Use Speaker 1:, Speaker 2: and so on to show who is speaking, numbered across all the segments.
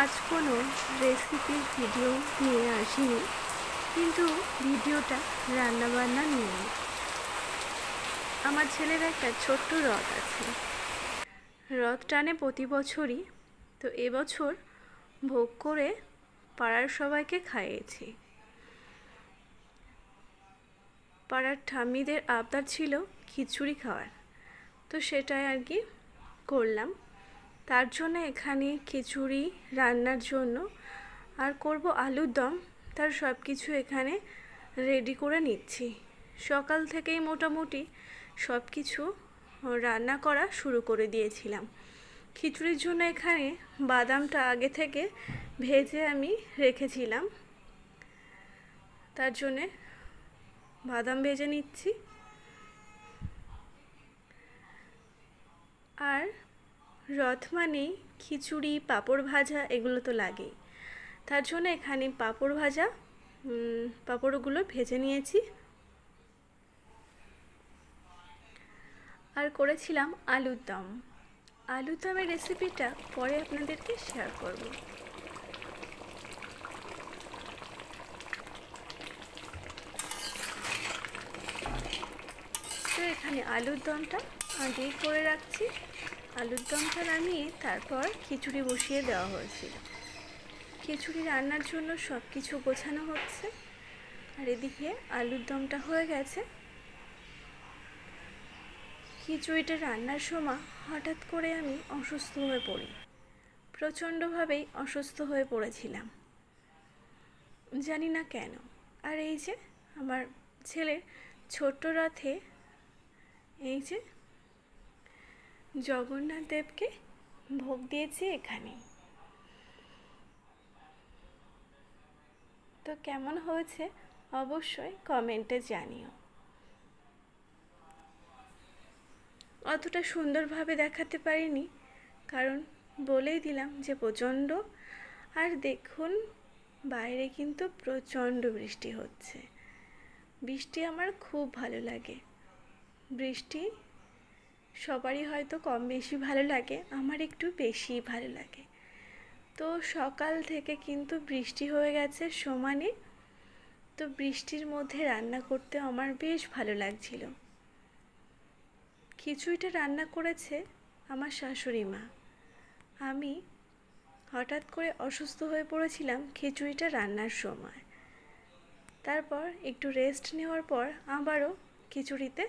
Speaker 1: আজ কোনো রেসিপির ভিডিও নিয়ে আসিনি, কিন্তু ভিডিওটা রান্নাবান্না নিয়ে। আমার ছেলের একটা ছোট্ট রথ আছে। রথ টানে প্রতি বছরই, তো এবছর ভোগ করে পাড়ার সবাইকে খাইয়েছি। পাড়ার ঠাম্মিদের আবদার ছিল খিচুড়ি খাওয়ার, তো সেটাই আর কি করলাম। তার জন্য এখানে খিচুড়ি রান্নার জন্য আর করব আলুর দম। তার সব কিছু এখানে রেডি করে নিচ্ছি। সকাল থেকেই মোটামুটি সব কিছু রান্না করা শুরু করে দিয়েছিলাম। খিচুড়ির জন্য এখানে বাদামটা আগে থেকে ভেজে আমি রেখেছিলাম। তার জন্যে বাদাম ভেজে নিচ্ছি। আর রথ মানেই খিচুড়ি, পাঁপড় ভাজা, এগুলো তো লাগেই। তার জন্য এখানে পাঁপড় ভাজা পাঁপড়গুলো ভেজে নিয়েছি। আর করেছিলাম আলুর দম। আলুর দমের রেসিপিটা পরে আপনাদেরকে শেয়ার করব। তো এখানে আলুর দমটা আগেই করে রাখছি। আলুর দমটা নামিয়ে তারপর খিচুড়ি বসিয়ে দেওয়া হয়েছিল। খিচুড়ি রান্নার জন্য সব কিছু গোছানো হচ্ছে। আর এদিকে আলুর দমটা হয়ে গেছে। খিচুড়িটা রান্নার সময় হঠাৎ করে আমি অসুস্থ হয়ে পড়ি। প্রচণ্ডভাবেই অসুস্থ হয়ে পড়েছিলাম। জানি না কেন। আর এই যে আমার ছেলের ছোট্ট রথে এই যে জগন্নাথ দেবকে ভোগ দিয়েছি এখানে তো কেমন হয়েছে অবশ্যই কমেন্টে জানিও। অতটা সুন্দরভাবে দেখাতে পারিনি, কারণ বলেই দিলাম যে প্রচণ্ড, আর দেখুন বাইরে কিন্তু প্রচণ্ড বৃষ্টি হচ্ছে। বৃষ্টি আমার খুব ভালো লাগে। বৃষ্টি সবারই হয়তো কম বেশি ভালো লাগে, আমার একটু বেশি ভালো লাগে। তো সকাল থেকে কিন্তু বৃষ্টি হয়ে গেছে সমানে। তো বৃষ্টির মধ্যে রান্না করতে আমার বেশ ভালো লাগছিল। খিচুড়িটা রান্না করেছে আমার শাশুড়ি মা। আমি হঠাৎ করে অসুস্থ হয়ে পড়েছিলাম খিচুড়িটা রান্নার সময়। তারপর একটু রেস্ট নেওয়ার পর আবারও খিচুড়িতে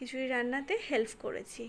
Speaker 1: খিচুড়ি রান্নাতে হেল্প করেছি।